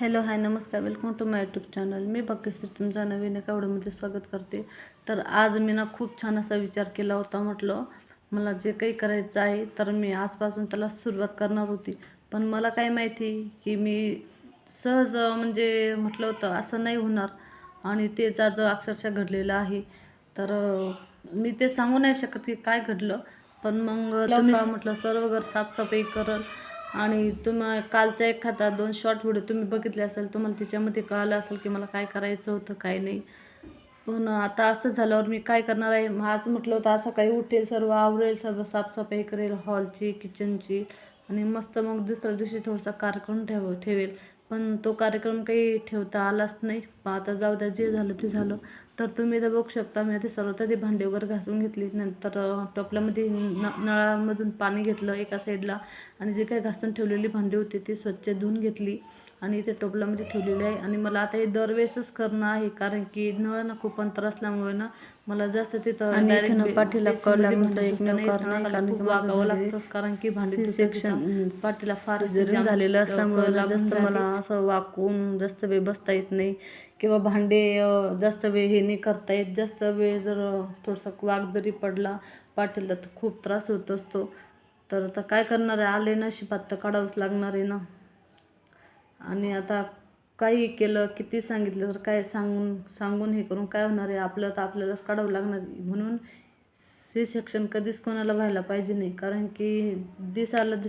Hello hi नमस्कार. Welcome to my YouTube channel मी भक्तीश्री तुमचं नवीन एका व्हिडिओमध्ये स्वागत करते. तर आज मी ना खूप छान असा विचार केला होता म्हटलं मला जे काही करायचं आहे तर मी आजपासून त्याला सुरुवात करणार होती. पण मला काय माहिती की मी सहज म्हणजे म्हटलं होतं असं नाही होणार. आणि तेच आज अक्षरशः घडलेलं आहे. तर मी ते सांगू नाही शकत की काय घडलं. पण मग म्हटलं सर्व घर साफसफाई करल. आणि तुम्ही कालचा एखादा दोन शॉर्ट व्हिडिओ तुम्ही बघितले असेल तुम्हाला त्याच्यामध्ये कळालं असेल की मला काय करायचं होतं काय नाही. पण आता असं झाल्यावर मी काय करणार आहे? आज म्हटलं होतं आज सकाळी उठेल सर्व आवरेल सर्व साफसफाई करेल हॉलची किचनची आणि मस्त मग दुसऱ्या दिवशी थोडासा कार्यक्रम ठेव ठेवेल. पण तो कार्यक्रम काही ठेवता आलाच नाही. पण आता जाऊ द्या जे झालं ते झालं. तर तुम्ही इथं बघू शकता मी आता सर्व ती भांडी वगैरे घासून घेतली. नंतर टोपल्यामध्ये न नळामधून पाणी घेतलं एका साईडला आणि जे काही घासून ठेवलेली भांडी होती ती स्वच्छ धुवून घेतली. आणि इथे टोपल्यामध्ये ठेवलेली आहे. आणि मला आता हे दरवेळेसच करणं आहे कारण की नळ ना खूप अंतर असल्यामुळे ना मला जास्त तिथं ना पाठीला वागावं लागतं कारण की भांडी सेक्शन पाठीला फार सिझरिंग झालेलं असल्यामुळे ना जास्त. मला असं वाकून जास्त वेळ बसता येत नाही किंवा भांडे जास्त वेळ हे नाही करता येत. जास्त वेळ जर थोडासा वाघ जरी पडला पाठीला तर खूप त्रास होत असतो. तर आता काय करणार आहे? आले नशिबात तर काढावंच लागणार आहे ना. आणि आता काही केलं किती सांगितलं तर काय सांगून सांगून हे करून काय होणार आहे? आपलं तर आपल्यालाच काढावं लागणार म्हणून सी सेक्शन कधीच कोणाला व्हायला पाहिजे नाही. कारण की दिसायला दिस